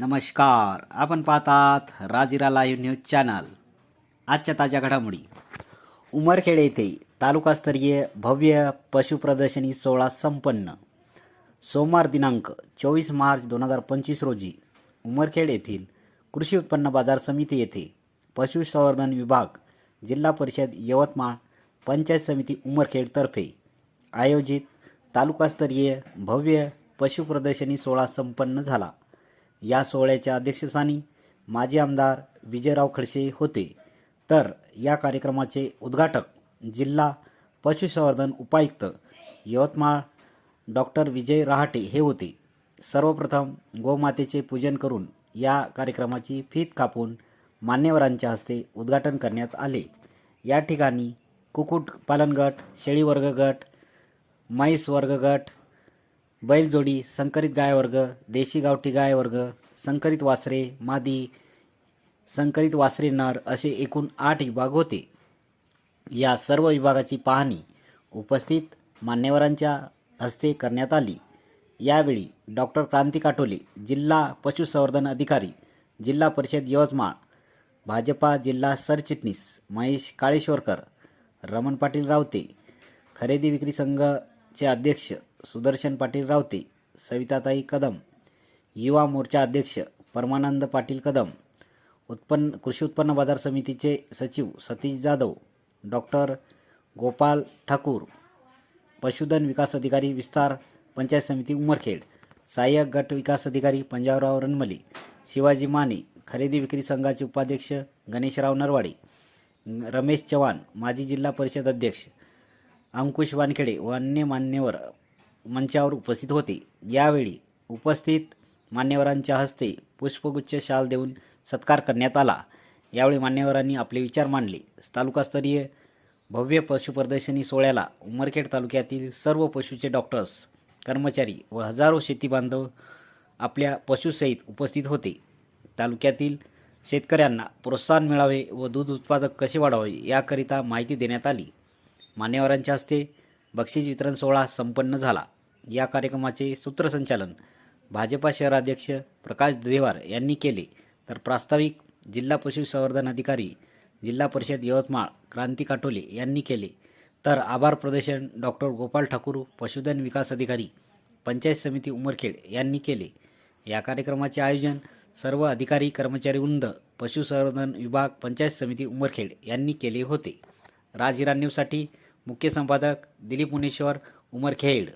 नमस्कार. आपण पाहतात राजिरा लाईव्ह न्यूज चॅनल. आजच्या ताज्या घडामोडी. उमरखेड येथे तालुकास्तरीय भव्य पशु प्रदर्शनी सोहळा संपन्न. सोमवार दिनांक चोवीस मार्च दोन हजार पंचवीस रोजी उमरखेड येथील कृषी उत्पन्न बाजार समिती येथे पशुसंवर्धन विभाग जिल्हा परिषद यवतमाळ पंचायत समिती उमरखेडतर्फे आयोजित तालुकास्तरीय भव्य पशु प्रदर्शनी सोहळा संपन्न झाला. या सोहळ्याच्या अध्यक्षस्थानी माजी आमदार विजयराव खडसे होते. तर या कार्यक्रमाचे उद्घाटक जिल्हा पशुसंवर्धन उपायुक्त यवतमाळ डॉक्टर विजय रहाटे हे होते. सर्वप्रथम गोमातेचे पूजन करून या कार्यक्रमाची फीत कापून मान्यवरांच्या हस्ते उद्घाटन करण्यात आले. या ठिकाणी कुक्कुट पालन गट शेळी वर्ग गट म्हैस वर्ग गट बैलजोडी संकरित गाय वर्ग देशी गावठी गाय वर्ग संकरित वासरे मादी संकरित वासरे नर असे एकूण आठ विभाग होते. या सर्व विभागाची पाहणी उपस्थित मान्यवरांच्या हस्ते करण्यात आली. यावेळी डॉक्टर क्रांती काटोले जिल्हा पशुसंवर्धन अधिकारी जिल्हा परिषद यवतमाळ भाजपा जिल्हा सरचिटणीस महेश काळेश्वरकर रमण पाटील रावते खरेदी विक्री संघाचे अध्यक्ष सुदर्शन पाटील रावते सविताताई कदम युवा मोर्चा अध्यक्ष परमानंद पाटील कदम उत्पन्न कृषी उत्पन्न बाजार समितीचे सचिव सतीश जाधव डॉक्टर गोपाल ठाकूर पशुधन विकास अधिकारी विस्तार पंचायत समिती उमरखेड सहाय्यक गट विकास अधिकारी पंजाबराव रणमली शिवाजी माने खरेदी विक्री संघाचे उपाध्यक्ष गणेशराव नरवाडे रमेश चव्हाण माजी जिल्हा परिषद अध्यक्ष अंकुश वानखेडे व अन्य मान्यवर मंचावर उपस्थित होते. यावेळी उपस्थित मान्यवरांच्या हस्ते पुष्पगुच्छ शाल देऊन सत्कार करण्यात आला. यावेळी मान्यवरांनी आपले विचार मांडले. तालुकास्तरीय भव्य पशु प्रदर्शनी सोहळ्याला उमरखेड तालुक्यातील सर्व पशुचे डॉक्टर्स कर्मचारी व हजारो शेती बांधव आपल्या पशुसहित उपस्थित होते. तालुक्यातील शेतकऱ्यांना प्रोत्साहन मिळावे व दूध उत्पादक कसे वाढावे याकरिता माहिती देण्यात आली. मान्यवरांच्या हस्ते बक्षीस वितरण सोहळा संपन्न झाला. या कार्यक्रमाचे सूत्रसंचालन भाजपा शहराध्यक्ष प्रकाश देवार यांनी केले. तर प्रास्ताविक जिल्हा पशुसंवर्धन अधिकारी जिल्हा परिषद यवतमाळ क्रांती काटोले यांनी केले. तर आभार प्रदर्शन डॉक्टर गोपाल ठाकूर पशुधन विकास अधिकारी पंचायत समिती उमरखेड यांनी केले. या कार्यक्रमाचे आयोजन सर्व अधिकारी कर्मचारी वृंद पशुसंवर्धन विभाग पंचायत समिती उमरखेड यांनी केले होते. राज हिरा न्यूजसाठी मुख्य संपादक दिलीप मुनेश्वर उमरखेड